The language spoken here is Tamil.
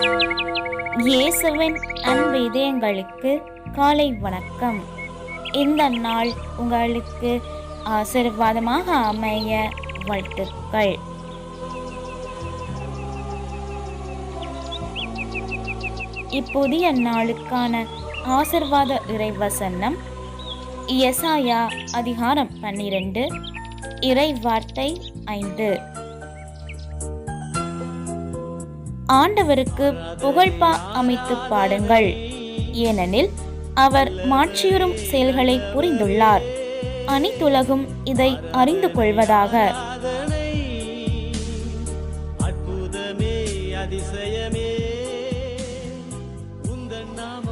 இயேசுவின் அன்பு இதயங்களுக்கு காலை வணக்கம். இந்த நாள் உங்களுக்கு ஆசீர்வாதமாக அமைய வாழ்த்துக்கள். இப்புதிய நாளுக்கான ஆசிர்வாத இறைவசனம் எசாயா அதிகாரம் பன்னிரண்டு இறை வார்த்தை ஐந்து. ஆண்டவருக்கு புகழ்பா அமைத்து பாடுங்கள். ஏனெனில் அவர் மாற்றியுறும் செயல்களை புரிந்துள்ளார். அனைத்துலகும் இதை அறிந்து கொள்வதாக. அற்புதமே அதிசயமே நாம